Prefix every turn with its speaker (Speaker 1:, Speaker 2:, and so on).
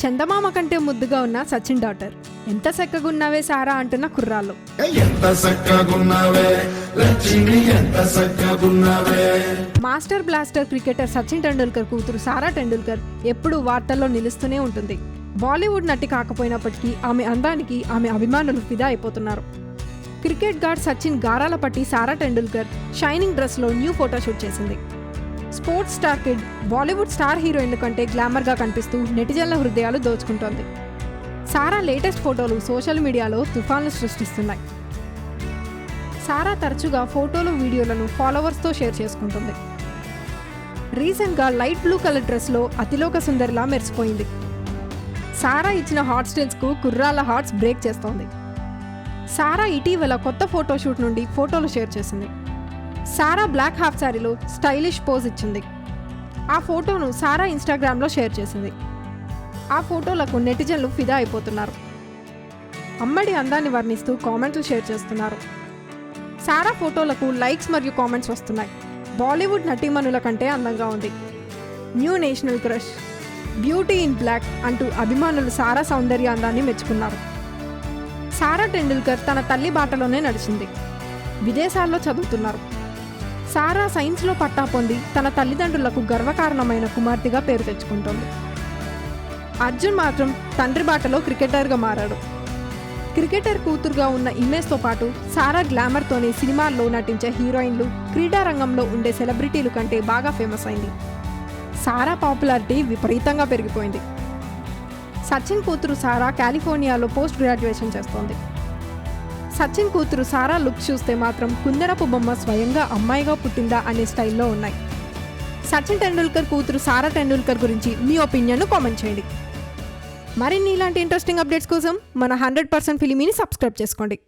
Speaker 1: చందమామ కంటే ముద్దుగా ఉన్న సచిన్ డాటర్. ఎంత చక్కగున్నావే సారా అంటున్న కుర్రాళ్ళు.
Speaker 2: ఎంత చక్కగున్నావే లక్ష్మి ఎంత చక్కగున్నావే
Speaker 1: master blaster cricketer Sachin Tendulkar కూతురు సారా టెండూల్కర్ ఎప్పుడూ వార్తల్లో నిలుస్తూనే ఉంటుంది. బాలీవుడ్ నటి కాకపోయినప్పటికీ ఆమె అందానికి ఆమె అభిమానులు ఫిదా అయిపోతున్నారు. క్రికెట్ గార్డ్ సచిన్ గారాల పట్టి సారా టెండూల్కర్ షైనింగ్ డ్రెస్లో న్యూ ఫోటోషూట్ చేసింది. Sports star kid Bollywood star హీరోయిన్ల కంటే గ్లామర్గా కనిపిస్తూ నెటిజన్ల హృదయాలు దోచుకుంటోంది. సారా లేటెస్ట్ ఫోటోలు సోషల్ మీడియాలో తుఫాన్లు సృష్టిస్తున్నాయి. సారా తరచుగా ఫోటోలు వీడియోలను ఫాలోవర్స్తో షేర్ చేసుకుంటుంది. రీసెంట్గా లైట్ బ్లూ కలర్ డ్రెస్లో అతిలోక సుందరిలా మెరిసిపోయింది. సారా ఇచ్చిన హాట్ స్టిల్స్కు కుర్రాల హార్ట్స్ బ్రేక్ చేస్తోంది. సారా ఇటీవల కొత్త ఫోటోషూట్ నుండి ఫోటోలు షేర్ చేసింది. సారా బ్లాక్ హాఫ్ శారీలో స్టైలిష్ పోజ్ ఇచ్చింది. ఆ ఫోటోను సారా ఇన్స్టాగ్రామ్లో షేర్ చేసింది. ఆ ఫోటోలకు నెటిజన్లు ఫిదా అయిపోతున్నారు. అమ్మడి అందాన్ని వర్ణిస్తూ కామెంట్లు షేర్ చేస్తున్నారు. సారా ఫోటోలకు లైక్స్ మరియు కామెంట్స్ వస్తున్నాయి. బాలీవుడ్ నటీమణుల కంటే అందంగా ఉంది. New national crush beauty in black అంటూ అభిమానులు సారా సౌందర్య అందాన్ని మెచ్చుకున్నారు. సారా టెండూల్కర్ తన తల్లి బాటలోనే నడిచింది. విదేశాల్లో చదువుతున్నారు. సారా సైన్స్లో పట్టా పొంది తన తల్లిదండ్రులకు గర్వకారణమైన కుమార్తెగా పేరు తెచ్చుకుంటోంది. అర్జున్ మాత్రం తండ్రి బాటలో క్రికెటర్గా మారాడు. క్రికెటర్ కూతురుగా ఉన్న ఇమేజ్తో పాటు సారా గ్లామర్తోనే సినిమాల్లో నటించే హీరోయిన్లు క్రీడా రంగంలో ఉండే సెలబ్రిటీలు కంటే బాగా ఫేమస్ అయింది. సారా పాపులారిటీ విపరీతంగా పెరిగిపోయింది. సచిన్ కూతురు సారా కాలిఫోర్నియాలో పోస్ట్ గ్రాడ్యుయేషన్ చేస్తోంది. సచిన్ కూతురు సారా లుక్ చూస్తే మాత్రం కుందరపు బొమ్మ స్వయంగా అమ్మాయిగా పుట్టిందా అనే స్టైల్లో ఉన్నాయి. సచిన్ టెండూల్కర్ కూతురు సారా టెండూల్కర్ గురించి మీ ఒపీనియన్ కామెంట్ చేయండి. మరిన్ని ఇలాంటి ఇంట్రెస్టింగ్ అప్డేట్స్ కోసం మన హండ్రెడ్ పర్సెంట్ ఫిలిమీని సబ్స్క్రైబ్ చేసుకోండి.